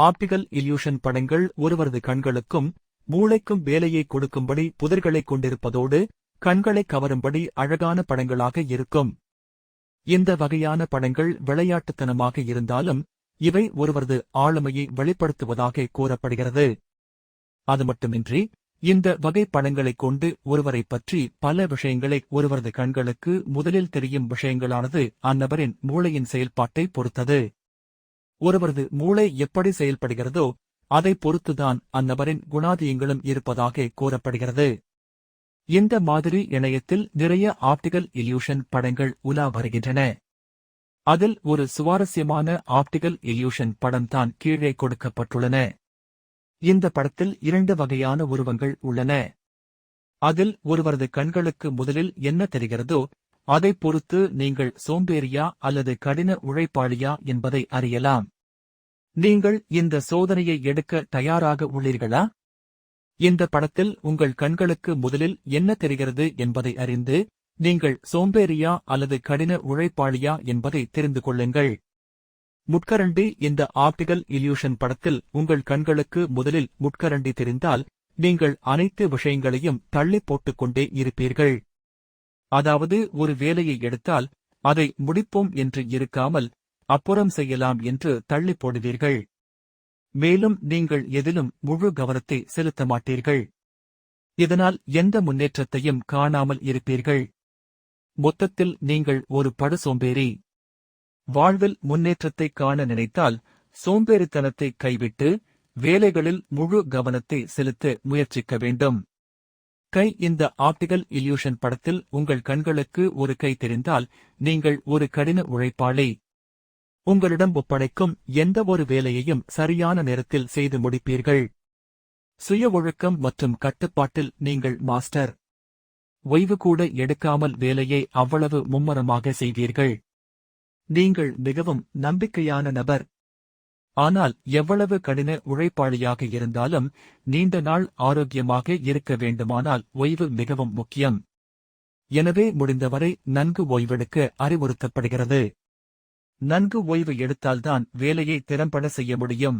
Optical illusion படங்கள் ஒருவரது கண்களுக்கும் மூளைக்கும் வேலையை கொடுக்கும்படி புதிர்களைக் கொண்டிருப்பதோடு கண்களை கவரும்படி அழகான படங்களாக இருக்கும். இந்த வகையான படங்கள் விளையாட்டுத்தனமாக இருந்தாலும் இவை ஒருவரது ஆளுமையை வெளிப்படுத்துவதாக கூறப்படுகிறது. அது மட்டுமின்றி இந்த வகை படங்களைக் கொண்டு ஒருவரைப் பற்றி பல விஷயங்களை ஒருவரது கண்களுக்கு முதலில் தெரியும் விஷயங்களானது அந்நபரின் மூளையின் செயல்பாட்டை பொறுத்தது. ஒருவரது மூளை எப்படி செயல்படுகிறதோ அதைப் பொறுத்துதான் அந்நபரின் குணாதியங்களும் இருப்பதாக கூறப்படுகிறது. இந்த மாதிரி இணையத்தில் நிறைய ஆப்டிகல் இல்யூஷன் படங்கள் உலா வருகின்றன. அதில் ஒரு சுவாரஸ்யமான ஆப்டிகல் இல்யூஷன் படம்தான் கீழே கொடுக்கப்பட்டுள்ளன. இந்த படத்தில் இரண்டு வகையான உருவங்கள் உள்ளன. அதில் ஒருவரது கண்களுக்கு முதலில் என்ன தெரிகிறதோ அதைப் பொறுத்து நீங்கள் சோம்பேறியா அல்லது கடின உழைப்பாளியா என்பதை அறியலாம். நீங்கள் இந்த சோதனையை எடுக்க தயாராக உள்ளீர்களா? இந்த படத்தில் உங்கள் கண்களுக்கு முதலில் என்ன தெரிகிறது என்பதை அறிந்து நீங்கள் சோம்பேறியா அல்லது கடின உழைப்பாளியா என்பதை தெரிந்து கொள்ளுங்கள். முட்கரண்டி இந்த ஆப்டிகல் இல்யூஷன் படத்தில் உங்கள் கண்களுக்கு முதலில் முட்கரண்டி தெரிந்தால் நீங்கள் அனைத்து விஷயங்களையும் தள்ளி போட்டுக்கொண்டே இருப்பீர்கள். அதாவது ஒரு வேலையை எடுத்தால் அதை முடிப்போம் என்று இருக்காமல் அப்புறம் செய்யலாம் என்று தள்ளி போடுவீர்கள் மேலும் நீங்கள் எதிலும் முழு கவனத்தை செலுத்த மாட்டீர்கள். இதனால் எந்த முன்னேற்றத்தையும் காணாமல் இருப்பீர்கள். மொத்தத்தில் நீங்கள் ஒரு படு சோம்பேறி. வாழ்வில் முன்னேற்றத்தை காண நினைத்தால் சோம்பேறித்தனத்தை கைவிட்டு வேலைகளில் முழு கவனத்தை செலுத்த முயற்சிக்க வேண்டும். கை இந்த ஆப்டிகல் இல்யூஷன் படத்தில் உங்கள் கண்களுக்கு ஒரு கை தெரிந்தால் நீங்கள் ஒரு கடின உழைப்பாளி. உங்களிடம் ஒப்படைக்கும் எந்த ஒரு வேலையையும் சரியான நேரத்தில் செய்து முடிப்பீர்கள். சுய ஒழுக்கம் மற்றும் கட்டுப்பாட்டில் நீங்கள் மாஸ்டர். ஓய்வு கூட எடுக்காமல் வேலையை அவ்வளவு மும்மரமாக செய்வீர்கள். நீங்கள் மிகவும் நம்பிக்கையான நபர். ஆனால் எவ்வளவு கடின உழைப்பாளியாக இருந்தாலும் நீண்ட நாள் ஆரோக்கியமாக இருக்க வேண்டுமானால் ஓய்வு மிகவும் முக்கியம். எனவே முடிந்தவரை நன்கு ஓய்வெடுக்க அறிவுறுத்தப்படுகிறது. நன்கு ஓய்வு எடுத்தால்தான் வேலையை திறம்பட செய்ய முடியும்.